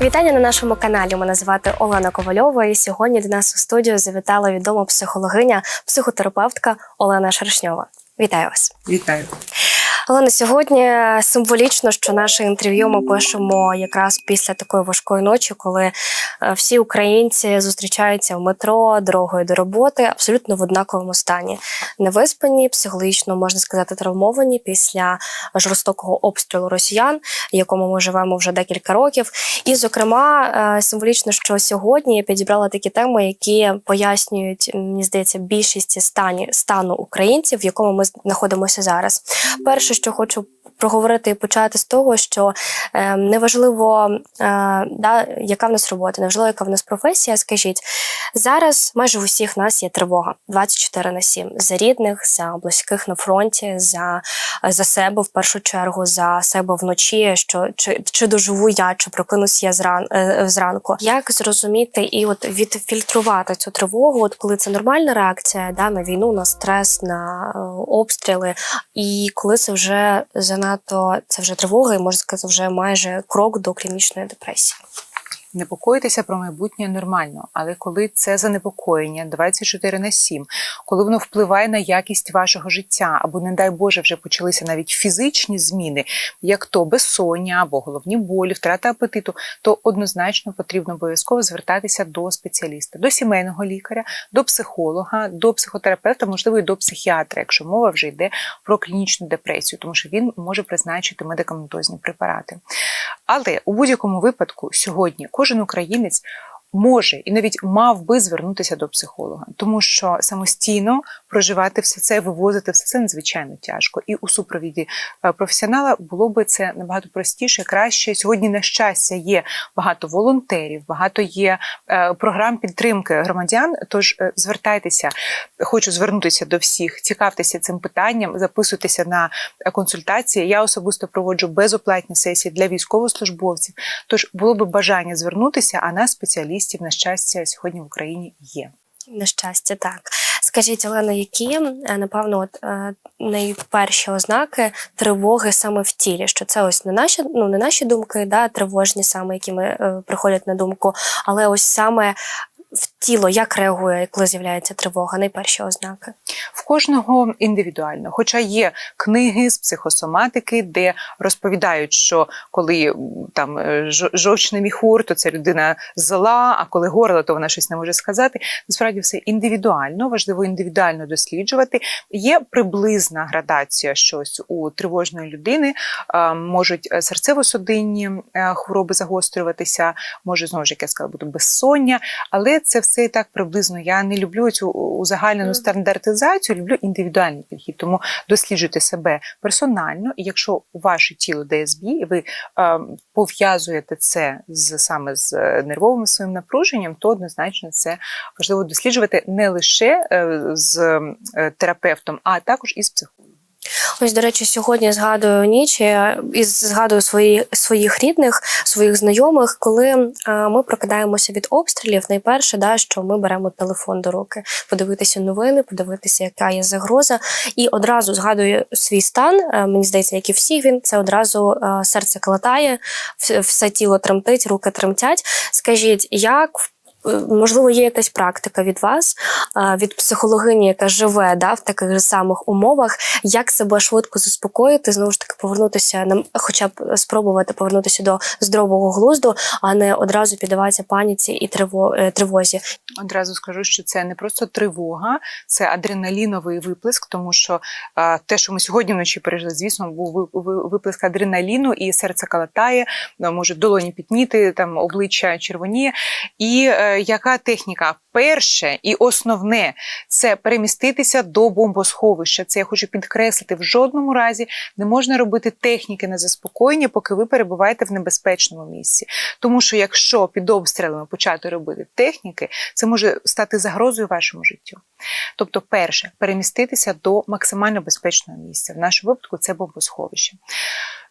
Вітання на нашому каналі. Мене звати Олена Ковальова. І сьогодні до нас у студію завітала відома психологиня, психотерапевтка Олена Шершньова. Вітаю вас. Вітаю. Олена, сьогодні символічно, що наше інтерв'ю ми пишемо якраз після такої важкої ночі, коли е, всі українці зустрічаються в метро дорогою до роботи, абсолютно в однаковому стані. Невиспані, психологічно можна сказати, травмовані після жорстокого обстрілу росіян, якому ми живемо вже декілька років. І, зокрема, е, символічно, що сьогодні я підібрала такі теми, які пояснюють, мені здається, більшість стані стану українців, в якому ми знаходимося зараз. Перше, що хочу проговорити і почати з того, що е, неважливо, е, да, яка в нас робота, неважливо, яка в нас професія. Скажіть, зараз майже у всіх нас є тривога 24 на 7 за рідних, за близьких на фронті, за, за себе в першу чергу, за себе вночі. Що чи, чи доживу я, чи прокинусь я зран, е, зранку. Як зрозуміти і от відфільтрувати цю тривогу, от коли це нормальна реакція да, на війну, на стрес, на е, обстріли, і коли це вже занадто це вже тривога, і можна сказати, вже майже крок до клінічної депресії. Непокоїтися про майбутнє нормально, але коли це занепокоєння 24 на 7, коли воно впливає на якість вашого життя, або, не дай Боже, вже почалися навіть фізичні зміни, як то безсоння або головні болі, втрата апетиту, то однозначно потрібно обов'язково звертатися до спеціаліста, до сімейного лікаря, до психолога, до психотерапевта, можливо, і до психіатра, якщо мова вже йде про клінічну депресію, тому що він може призначити медикаментозні препарати. Але у будь-якому випадку сьогодні кожен українець може і навіть мав би звернутися до психолога, тому що самостійно проживати все це, вивозити все це надзвичайно тяжко. І у супровіді е, професіонала було би це набагато простіше, краще. Сьогодні, на щастя, є багато волонтерів, багато є е, програм підтримки громадян. Тож е, звертайтеся, хочу звернутися до всіх, цікавтеся цим питанням, записуйтеся на консультації. Я особисто проводжу безоплатні сесії для військовослужбовців. Тож було би бажання звернутися, а нас спеціалістів на щастя сьогодні в Україні є. На щастя, так. Скажіть, Олена, які, е, напевно, от, е, найперші ознаки тривоги саме в тілі? Що це ось не наші, ну, не наші думки, да, тривожні саме, які ми е, приходять на думку, але ось саме в тіло, як реагує, коли з'являється тривога, найперші ознаки? В кожного індивідуально, хоча є книги з психосоматики, де розповідають, що коли там е, жовчний міхур, то це людина зла, а коли горло, то вона щось не може сказати. Насправді все індивідуально, важливо індивідуально досліджувати. Є приблизна градація щось у тривожної людини, е, можуть е, серцево-судинні хвороби загострюватися, може знову ж як я сказала, бути безсоння, але це все і так приблизно. Я не люблю цю узагальнену стандартизацію, люблю індивідуальний підхід. Тому досліджуйте себе персонально, і якщо ваше тіло ДСБ, і ви е, пов'язуєте це з саме з е, нервовим своїм напруженням, то однозначно це важливо досліджувати не лише е, з е, терапевтом, а також із психологом. Ось, до речі, сьогодні згадую ніч е, і згадую свої, своїх рідних, своїх знайомих, коли е, ми прокидаємося від обстрілів. Найперше, да, що ми беремо телефон до руки, подивитися новини, подивитися, яка є загроза, і одразу згадую свій стан. е, Мені здається, як і всіх він це одразу серце калатає, вс- все тіло тремтить, руки тремтять. Скажіть, як е, Можливо, є якась практика від вас, від психологині, яка живе да, в таких самих умовах, як себе швидко заспокоїти, знову ж таки повернутися на хоча б спробувати повернутися до здорового глузду, а не одразу піддаватися паніці і е, тривозі. Одразу скажу, що це не просто тривога, це адреналіновий виплеск, тому що те, що ми сьогодні вночі пережили, звісно, був ви- ви- виплеск адреналіну, і серце калатає, може долоні пітніти, там обличчя червоніє. І е, яка техніка? Перше і основне це переміститися до бомбосховища. Це я хочу підкреслити. В жодному разі не можна робити техніки на заспокоєння, поки ви перебуваєте в небезпечному місці. Тому що якщо під обстрілами почати робити техніки, це може стати загрозою вашому життю. Тобто, перше, переміститися до максимально безпечного місця. В нашому випадку це бомбосховище.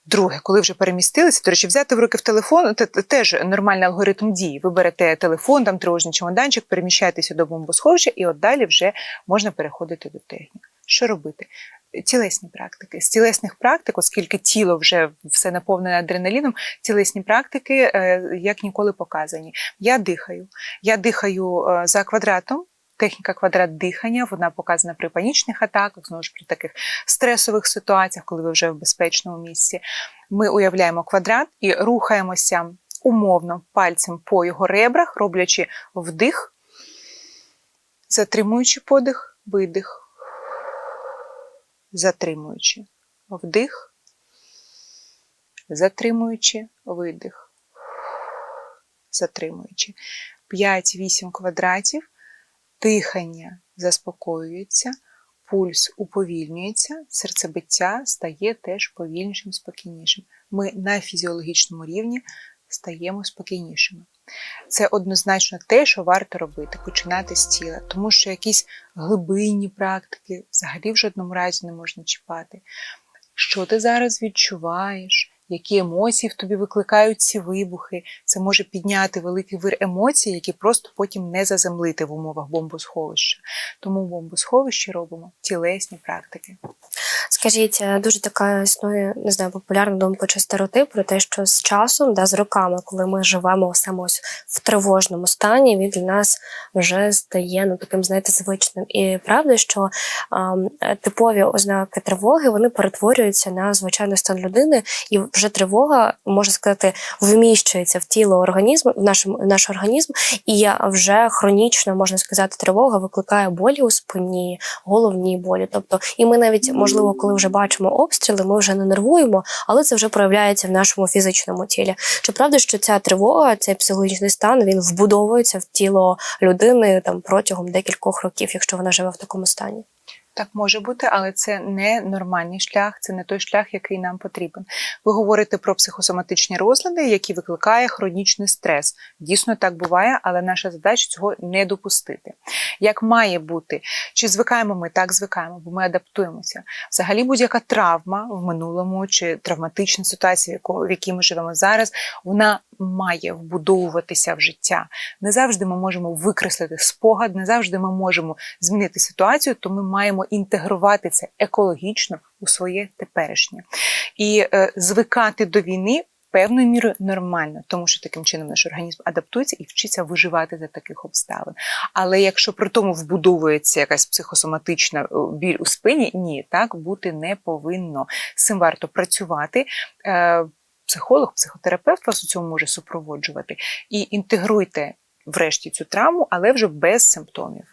Друге, коли вже перемістилися, до речі, взяти в руки в телефон це теж нормальний алгоритм дії. Ви берете телефон, там тривожний чемоданчик, переміщаєтеся до бомбосховища, і от далі вже можна переходити до технік. Що робити? тілесні практики. З тілесних практик, оскільки тіло вже все наповнене адреналіном, тілесні практики е, як ніколи показані. Я дихаю. Я дихаю е, за квадратом. Техніка квадрат дихання, вона показана при панічних атаках, знову ж при таких стресових ситуаціях, коли ви вже в безпечному місці. Ми уявляємо квадрат і рухаємося умовно пальцем по його ребрах, роблячи вдих, затримуючи подих, видих, затримуючи вдих, затримуючи видих, затримуючи. 5-8 квадратів, дихання заспокоюється, пульс уповільнюється, серцебиття стає теж повільнішим, спокійнішим. Ми на фізіологічному рівні стаємо спокійнішими. Це однозначно те, що варто робити, починати з тіла, тому що якісь глибинні практики взагалі в жодному разі не можна чіпати. Що ти зараз відчуваєш? Які емоції в тобі викликають ці вибухи? Це може підняти великий вир емоцій, які просто потім не заземлити в умовах бомбосховища. Тому в бомбосховищі робимо тілесні практики. Скажіть, е, дуже така існує, не знаю, популярна думка чи стереотип про те, що з часом, да, з роками, коли ми живемо саме ось в тривожному стані, він для нас вже стає ну таким, знаєте, звичним. І правда, що ем, типові ознаки тривоги вони перетворюються на звичайний стан людини, і вже тривога, можна сказати, вміщується в тіло організму, в нашому в наш організм, і вже хронічно можна сказати, тривога викликає болі у спині, головні болі. Тобто, і ми навіть можливо, коли вже бачимо обстріли, ми вже не нервуємо, але це вже проявляється в нашому фізичному тілі. Чи правда, що ця тривога, цей психологічний стан, він вбудовується в тіло людини там протягом декількох років, якщо вона живе в такому стані? Так може бути, але це не нормальний шлях, це не той шлях, який нам потрібен. Ви говорите про психосоматичні розлади, які викликає хронічний стрес. Дійсно так буває, але наша задача цього не допустити. Як має бути, чи звикаємо ми так звикаємо, бо ми адаптуємося. Взагалі, будь-яка травма в минулому чи травматична ситуація, в якій ми живемо зараз, вона має вбудовуватися в життя. Не завжди ми можемо викреслити спогад, не завжди ми можемо змінити ситуацію, то ми маємо інтегрувати це екологічно у своє теперішнє. І е, звикати до війни певною мірою нормально, тому що таким чином наш організм адаптується і вчиться виживати за таких обставин. Але якщо при тому вбудовується якась психосоматична е, біль у спині, ні, так бути не повинно. З цим варто працювати. Е, Психолог, психотерапевт вас у цьому може супроводжувати. І інтегруйте врешті цю травму, але вже без симптомів.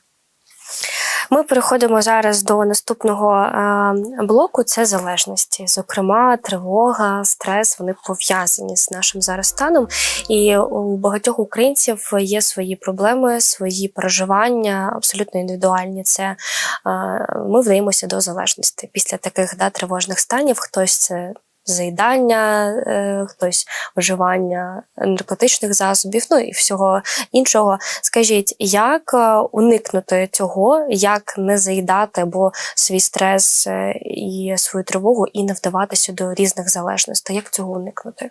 Ми переходимо зараз до наступного е, блоку. Це залежності. Зокрема, тривога, стрес вони пов'язані з нашим зараз станом. І у багатьох українців є свої проблеми, свої переживання, абсолютно індивідуальні. Це е, ми вдаємося до залежності після таких да, тривожних станів. Хтось це. Заїдання, е, хтось вживання наркотичних засобів, ну і всього іншого. Скажіть, як е, уникнути цього, як не заїдати або свій стрес е, і свою тривогу, і не вдаватися до різних залежностей? Як цього уникнути?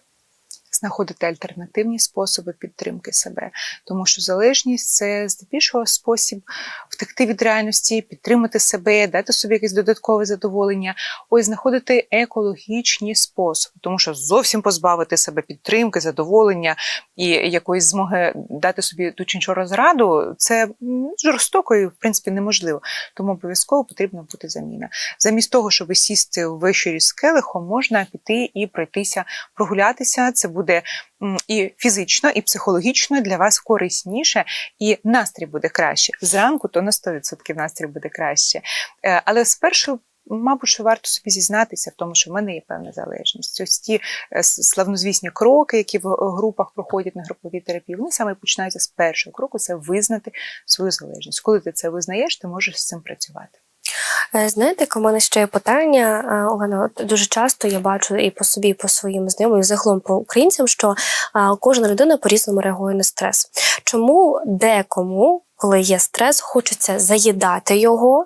Знаходити альтернативні способи підтримки себе, тому що залежність це здебільшого спосіб втекти від реальності, підтримати себе, дати собі якесь додаткове задоволення, ось знаходити екологічні способи, тому що зовсім позбавити себе підтримки, задоволення і якоїсь змоги дати собі ту чи іншу розраду, це жорстоко і в принципі неможливо. Тому обов'язково потрібна бути заміна. Замість того, щоб сісти в вечорі з келихом, можна піти і пройтися, прогулятися. Це буде м, і фізично, і психологічно для вас корисніше, і настрій буде краще. Зранку то на 100% настрій буде краще. Е, Але спершу. Мабуть, що варто собі зізнатися в тому, що в мене є певна залежність. Ось ті е, славнозвісні кроки, які в е, групах проходять на груповій терапії, вони саме починаються з першого кроку це визнати свою залежність. Коли ти це визнаєш, ти можеш з цим працювати. Е, Знаєте, у мене ще є питання, е, Олена. Дуже часто я бачу і по собі, і по своїм знайомим, і загалом по українцям, що е, кожна людина по-різному реагує на стрес. Чому декому коли є стрес, хочеться заїдати його,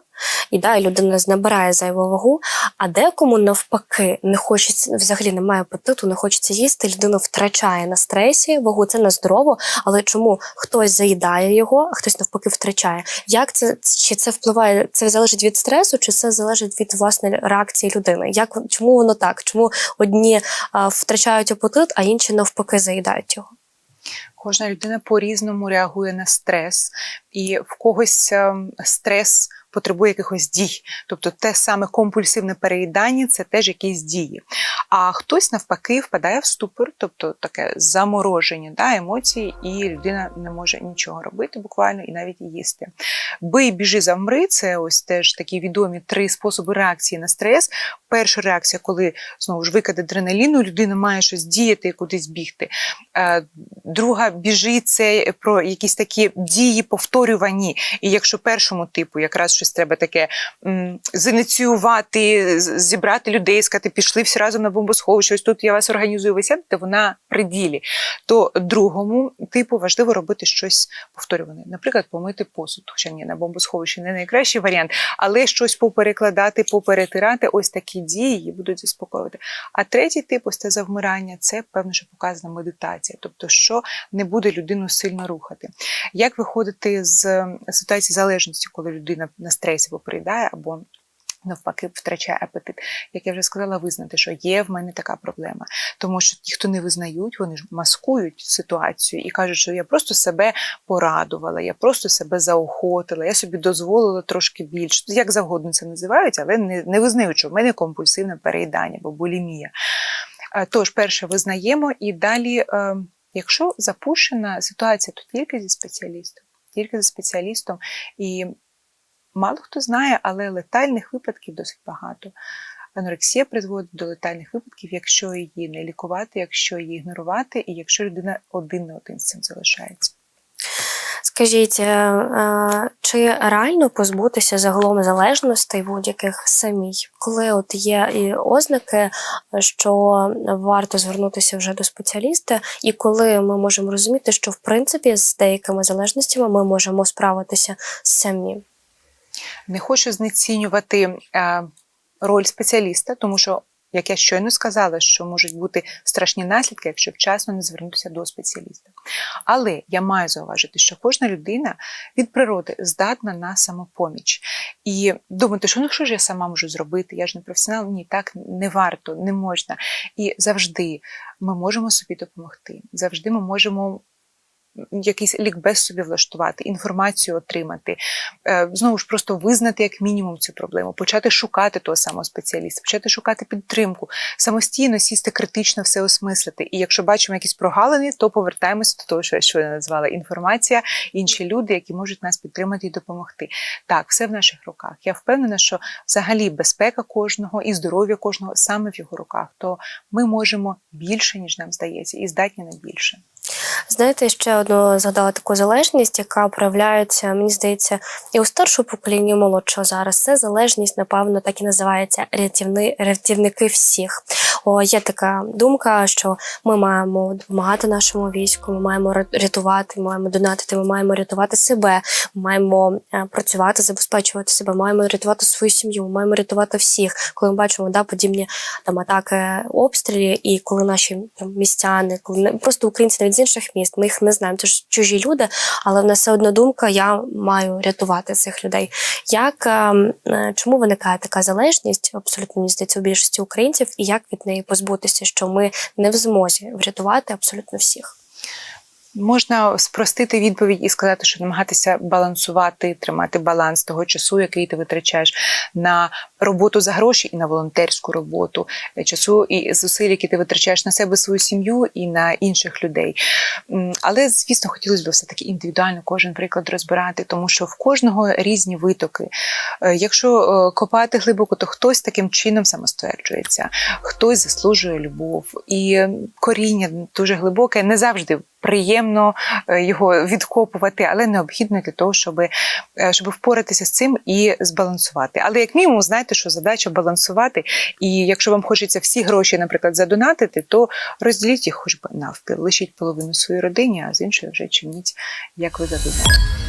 і да, і людина набирає зайву вагу. А декому навпаки не хочеться взагалі немає апетиту, не хочеться їсти. Людина втрачає на стресі вагу, це не здорово. Але чому хтось заїдає його, а хтось навпаки втрачає? Як це чи це впливає? Це залежить від стресу, чи це залежить від власне реакції людини? Як чому воно так? Чому одні а, втрачають апетит, а інші навпаки заїдають його? Кожна людина по-різному реагує на стрес, і в когось ем, стрес потребує якихось дій. Тобто те саме компульсивне переїдання це теж якісь дії. А хтось навпаки впадає в ступор, тобто таке замороження да, емоцій, і людина не може нічого робити буквально і навіть їсти. Бий, біжи, замри це ось теж такі відомі три способи реакції на стрес. Перша реакція, коли знову ж викид адреналіну, людина має щось діяти і кудись бігти. Е, Друга біжи це про якісь такі дії повторювані. І якщо першому типу якраз щось треба таке зініціювати, зібрати людей, сказати, пішли всі разом на бомбосховище, ось тут я вас організую, ви сядете, вона при ділі. То другому типу важливо робити щось повторюване. Наприклад, помити посуд. Хоча ні, на бомбосховищі не найкращий варіант, але щось поперекладати, поперетирати, ось такі дії її будуть заспокоювати. А третій тип, ось це завмирання, це певно, що показана медитація, тобто, що не буде людину сильно рухати. Як виходити з ситуації залежності, коли людина на стресі попередає або навпаки втрачає апетит, як я вже сказала, визнати, що є в мене така проблема. Тому що ті, хто не визнають, вони ж маскують ситуацію і кажуть, що я просто себе порадувала, я просто себе заохотила, я собі дозволила трошки більше. Як завгодно це називають, але не, не визнають, що в мене компульсивне переїдання або булімія. Е, Тож, перше, визнаємо, і далі, е, якщо запущена ситуація, то тільки зі спеціалістом, тільки зі спеціалістом. І мало хто знає, але летальних випадків досить багато. Анорексія призводить до летальних випадків, якщо її не лікувати, якщо її ігнорувати, і якщо людина один на один з цим залишається. Скажіть, е, е, чи реально позбутися загалом залежностей будь-яких самій, коли от є і ознаки, що варто звернутися вже до спеціаліста, і коли ми можемо розуміти, що в принципі з деякими залежностями ми можемо справитися самі? Не хочу знецінювати е, роль спеціаліста, тому що, як я щойно сказала, що можуть бути страшні наслідки, якщо вчасно не звернутися до спеціаліста. Але я маю зауважити, що кожна людина від природи здатна на самопоміч. І думати, що ну що ж я сама можу зробити, я ж не професіонал, ні, так не варто, не можна. І завжди ми можемо собі допомогти. Завжди ми можемо якийсь лікбез собі влаштувати, інформацію отримати, Е, знову ж просто визнати як мінімум цю проблему, почати шукати того самого спеціаліста, почати шукати підтримку, самостійно сісти критично все осмислити. І якщо бачимо якісь прогалини, то повертаємося до того, що я щойно назвала інформація, інші люди, які можуть нас підтримати і допомогти. Так, все в наших руках. Я впевнена, що взагалі безпека кожного і здоров'я кожного саме в його руках. То ми можемо більше, ніж нам здається, і здатні на більше. Знаєте, ще одну згадала таку залежність, яка проявляється, мені здається, і у старшого покоління, і молодшого зараз. Це залежність, напевно, так і називається рятівни, рятівники всіх. О, є така думка, що ми маємо допомагати нашому війську, ми маємо рятувати, ми маємо донатити, ми маємо рятувати себе, ми маємо е, працювати, забезпечувати себе, маємо рятувати свою сім'ю, ми маємо рятувати всіх. Коли ми бачимо да, подібні там атаки, обстрілі, і коли наші там містяни, коли просто українці навіть з інших міст, ми їх не знаємо. Це ж чужі люди, але в нас все одно думка, я маю рятувати цих людей. Як ем, е, чому виникає така залежність? Абсолютно мені здається, у більшості українців, і як від неї позбутися, що ми не в змозі врятувати абсолютно всіх? Можна спростити відповідь і сказати, що намагатися балансувати, тримати баланс того часу, який ти витрачаєш на роботу за гроші і на волонтерську роботу, е, часу і зусиль, які ти витрачаєш на себе, свою сім'ю і на інших людей. Але, звісно, хотілося б все таки індивідуально кожен приклад розбирати, тому що в кожного різні витоки. Е, Якщо е, копати глибоко, то хтось таким чином самостверджується, хтось заслужує любов, і коріння дуже глибоке, не завжди приємно е, його відкопувати, але необхідно для того, щоб, е, щоб впоратися з цим і збалансувати. Але як мінімум, знаєте, що задача балансувати. І якщо вам хочеться всі гроші, наприклад, задонатити, то розділіть їх хоч би навпіл, лишіть половину своїй родині, а з іншої вже чиніть, як ви задумали.